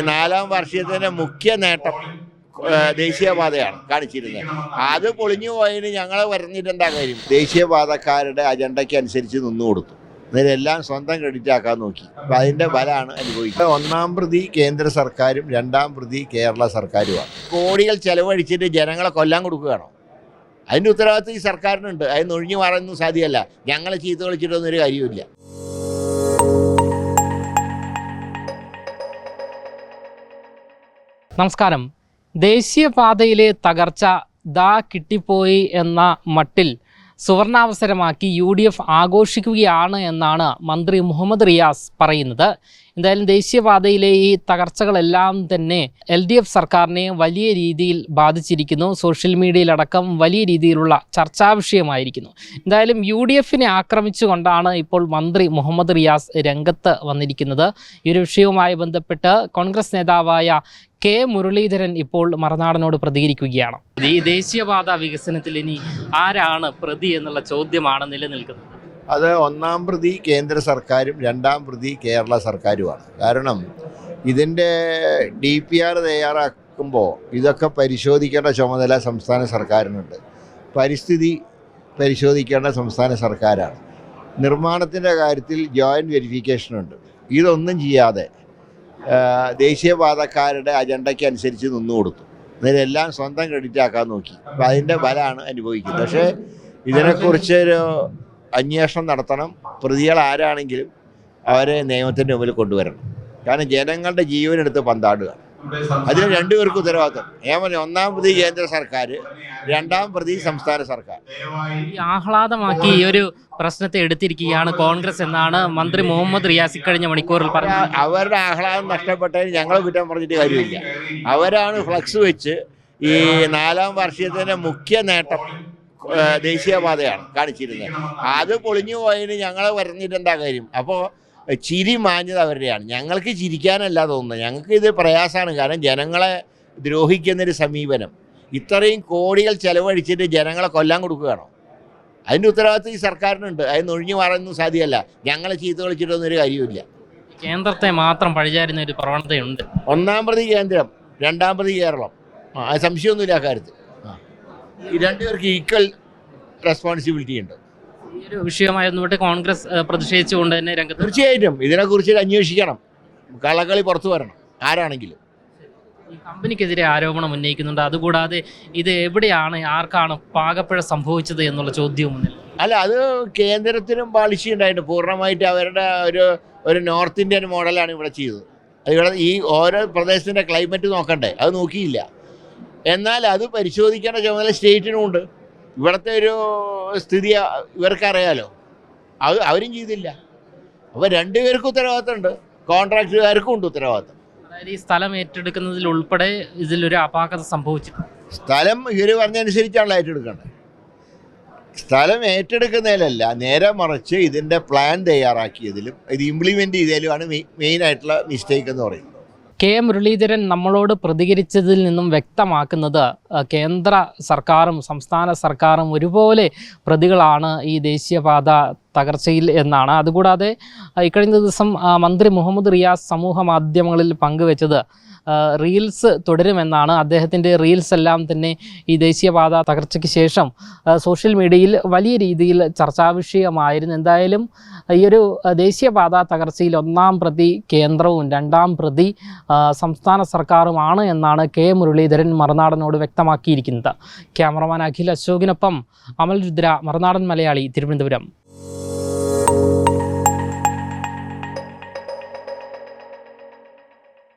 നാലാം വർഷത്തിന്റെ മുഖ്യ നേട്ടം ദേശീയപാതയാണ് കാണിച്ചിരുന്നത്. അത് പൊളിഞ്ഞു പോയതിന് ഞങ്ങളെ പറഞ്ഞിട്ട് എന്താ കാര്യം? ദേശീയപാതക്കാരുടെ അജണ്ടയ്ക്ക് അനുസരിച്ച് നിന്നു കൊടുത്തു. ഇതിനെല്ലാം സ്വന്തം ക്രെഡിറ്റ് ആക്കാൻ നോക്കി. അപ്പം അതിന്റെ ഫലമാണ് അനുഭവിക്കുന്നത് ഒന്നാം പ്രതി കേന്ദ്ര സർക്കാരും രണ്ടാം പ്രതി കേരള സർക്കാരുമാണ്. കോടികൾ ചെലവഴിച്ചിട്ട് ജനങ്ങളെ കൊല്ലാൻ കൊടുക്കുകയാണോ? അതിന്റെ ഉത്തരവാദിത്വം ഈ സർക്കാരിനുണ്ട്. അതിന് ഒഴിഞ്ഞു മാറാനൊന്നും സാധ്യമല്ല. ഞങ്ങളെ ചീത്ത കളിച്ചിട്ടൊന്നും ഒരു കാര്യമില്ല നമസ്കാരം. ദേശീയപാതയിലെ തകർച്ച ദാ കിട്ടിപ്പോയി എന്ന മട്ടിൽ സുവർണാവസരമാക്കി യു ഡി എഫ് ആഘോഷിക്കുകയാണ് എന്നാണ് മന്ത്രി മുഹമ്മദ് റിയാസ് പറയുന്നത്. എന്തായാലും ദേശീയപാതയിലെ ഈ തകർച്ചകളെല്ലാം തന്നെ എൽ ഡി എഫ് സർക്കാരിനെ വലിയ രീതിയിൽ ബാധിച്ചിരിക്കുന്നു. സോഷ്യൽ മീഡിയയിലടക്കം വലിയ രീതിയിലുള്ള ചർച്ചാ വിഷയമായിരിക്കുന്നു. എന്തായാലും യു ഡി എഫിനെ ആക്രമിച്ചുകൊണ്ടാണ് ഇപ്പോൾ മന്ത്രി മുഹമ്മദ് റിയാസ് രംഗത്ത് വന്നിരിക്കുന്നത്. ഈ ഒരു വിഷയവുമായി ബന്ധപ്പെട്ട് കോൺഗ്രസ് നേതാവായ കെ മുരളീധരൻ ഇപ്പോൾ മറനാടനോട് പ്രതികരിക്കുകയാണ്. ഈ ദേശീയപാത വികസനത്തിൽ ഇനി ആരാണ് പ്രതി എന്നുള്ള ചോദ്യമാണ് നിലനിൽക്കുന്നത്. അത് ഒന്നാം പ്രതി കേന്ദ്ര സർക്കാരും രണ്ടാം പ്രതി കേരള സർക്കാരുമാണ്. കാരണം ഇതിന്റെ ഡി പി ആർ തയ്യാറാക്കുമ്പോൾ ഇതൊക്കെ പരിശോധിക്കേണ്ട ചുമതല സംസ്ഥാന സർക്കാരിനുണ്ട്. പരിസ്ഥിതി പരിശോധിക്കേണ്ട സംസ്ഥാന സർക്കാരാണ്. നിർമ്മാണത്തിന്റെ കാര്യത്തിൽ ജോയിന്റ് വെരിഫിക്കേഷനുണ്ട്. ഇതൊന്നും ചെയ്യാതെ ദേശീയപാതക്കാരുടെ അജണ്ടയ്ക്ക് അനുസരിച്ച് നിന്നു കൊടുത്തു. ഇതിനെല്ലാം സ്വന്തം ക്രെഡിറ്റ് ആക്കാൻ നോക്കി. അപ്പം അതിന്റെ ഫലമാണ് അനുഭവിക്കുന്നത്. പക്ഷേ ഇതിനെക്കുറിച്ച് ഒരു അന്വേഷണം നടത്തണം. പ്രതികൾ ആരാണെങ്കിലും അവരെ നിയമത്തിന്റെ മുമ്പിൽ കൊണ്ടുവരണം. കാരണം ജനങ്ങളുടെ ജീവനെടുത്ത് പന്താടുക. അതിന് രണ്ടുപേർക്കും ഉത്തരവാദിത്വം പറഞ്ഞു ഒന്നാം പ്രതി കേന്ദ്ര സർക്കാർ രണ്ടാം പ്രതി സംസ്ഥാന സർക്കാർ. ആഹ്ലാദമാക്കി ഈ ഒരു പ്രശ്നത്തെ എടുത്തിരിക്കുകയാണ് കോൺഗ്രസ് എന്നാണ് മന്ത്രി മുഹമ്മദ് റിയാസി കഴിഞ്ഞ മണിക്കൂറിൽ പറഞ്ഞത്. അവരുടെ ആഹ്ലാദം നഷ്ടപ്പെട്ടതിന് ഞങ്ങൾ കുറ്റം പറഞ്ഞിട്ട് കാര്യമില്ല. അവരാണ് ഫ്ലക്സ് വെച്ച് ഈ നാലാം വർഷത്തിന്റെ മുഖ്യ നേട്ടം ദേശീയപാതയാണ് കാണിച്ചിരുന്നത്. അത് പൊളിഞ്ഞു പോയതിന് ഞങ്ങൾ പറഞ്ഞിട്ട് എന്താ കാര്യം? അപ്പോൾ ചിരി മാഞ്ഞത് അവരുടെയാണ്. ഞങ്ങൾക്ക് ചിരിക്കാനല്ല തോന്നുന്നത്. ഞങ്ങൾക്ക് ഇത് പ്രയാസമാണ്. കാരണം ജനങ്ങളെ ദ്രോഹിക്കുന്നൊരു സമീപനം. ഇത്രയും കോടികൾ ചെലവഴിച്ചിട്ട് ജനങ്ങളെ കൊല്ലാൻ കൊടുക്കുകയാണോ? അതിന്റെ ഉത്തരവാദിത്വം ഈ സർക്കാരിനുണ്ട്. അതിന് ഒഴിഞ്ഞു മാറാനൊന്നും സാധ്യമല്ല. ഞങ്ങളെ ചീത്ത കളിച്ചിട്ടൊന്നും ഒരു കാര്യമില്ല കേന്ദ്രത്തെ മാത്രം പഴിചാരുന്ന ഒരു പ്രവണതയുണ്ട്. ഒന്നാം പ്രതി കേന്ദ്രം രണ്ടാം പ്രതി കേരളം. ആ സംശയമൊന്നുമില്ല ആ കാര്യത്തിൽ. ഈ രണ്ടുപേർക്ക് ഈക്വൽ റെസ്പോൺസിബിലിറ്റി ഉണ്ട്. ഈ ഒരു കോൺഗ്രസ് ഏഹ്, പ്രതിഷേധിച്ചുകൊണ്ട് തന്നെ രംഗത്ത് തീർച്ചയായിട്ടും. ഇതിനെക്കുറിച്ച് അന്വേഷിക്കണം. കള്ളക്കളി പുറത്തു വരണം ആരാണെങ്കിലും. ഈ കമ്പനിക്കെതിരെ ആരോപണം ഉന്നയിക്കുന്നുണ്ട്. അതുകൂടാതെ ഇത് എവിടെയാണ് ആർക്കാണ് പാകപ്പിഴ സംഭവിച്ചത് എന്നുള്ള ചോദ്യവും മുന്നിൽ. അല്ല അത് കേന്ദ്രത്തിനും പാളിച്ച ഉണ്ടായിട്ട് പൂർണമായിട്ട് അവരുടെ ഒരു ഒരു നോർത്ത് ഇന്ത്യൻ മോഡലാണ് ഇവിടെ ചെയ്തത്. അത് ഇവിടെ ഈ ഓരോ പ്രദേശത്തിന്റെ ക്ലൈമറ്റ് നോക്കണ്ടേ? അത് നോക്കിയില്ല. എന്നാൽ അത് പരിശോധിക്കേണ്ട ചുമതല സ്റ്റേറ്റിനുമുണ്ട്. ഇവിടുത്തെ ഒരു സ്ഥിതി ഇവർക്കറിയാലോ. അത് അവരും ചെയ്തില്ല. അപ്പോൾ രണ്ടുപേർക്കും ഉത്തരവാദിത്തമുണ്ട്. കോൺട്രാക്റ്റുകാർക്കും ഉണ്ട് ഉത്തരവാദിത്തം. അതായത് ഈ സ്ഥലം ഏറ്റെടുക്കുന്നതിൽ ഉൾപ്പെടെ ഇതിലൊരു അപാകത സംഭവിച്ചു സ്ഥലം ഇവർ പറഞ്ഞനുസരിച്ചാണല്ലോ ഏറ്റെടുക്കേണ്ടത്. സ്ഥലം ഏറ്റെടുക്കുന്നതിലല്ല നേരെ മറിച്ച് ഇതിന്റെ പ്ലാൻ തയ്യാറാക്കിയതിലും ഇത് ഇംപ്ലിമെന്റ് ചെയ്തതിലുമാണ് മെയിൻ ആയിട്ടുള്ള മിസ്റ്റേക്ക് എന്ന് പറയുന്നത്. കെ മുരളീധരൻ നമ്മളോട് പ്രതികരിച്ചതിൽ നിന്നും വ്യക്തമാക്കുന്നത് കേന്ദ്ര സർക്കാരും സംസ്ഥാന സർക്കാരും ഒരുപോലെ പ്രതികളാണ് ഈ ദേശീയപാത തകർച്ചയിൽ എന്നാണ്. അതുകൂടാതെ ഇക്കഴിഞ്ഞ ദിവസം മന്ത്രി മുഹമ്മദ് റിയാസ് സമൂഹ മാധ്യമങ്ങളിൽ പങ്കുവെച്ചത് റീൽസ് തുടരുമെന്നാണ് അദ്ദേഹത്തിന്റെ റീൽസ് എല്ലാം തന്നെ ഈ ദേശീയപാത തകർച്ചയ്ക്ക് ശേഷം സോഷ്യൽ മീഡിയയിൽ വലിയ രീതിയിൽ ചർച്ചാ വിഷയമായിരുന്നു എന്തായാലും ഈ ഒരു ദേശീയപാത തകർച്ചയിൽ ഒന്നാം പ്രതി കേന്ദ്രവും രണ്ടാം പ്രതി സംസ്ഥാന സർക്കാരുമാണ് എന്നാണ് കെ. മുരളീധരൻ മറുനാടനോട് വ്യക്തമാക്കിയിരിക്കുന്നത്. ക്യാമറമാൻ അഖിൽ അശോകിനൊപ്പം അമൽ രുദ്ര മറുനാടൻ മലയാളി തിരുവനന്തപുരം.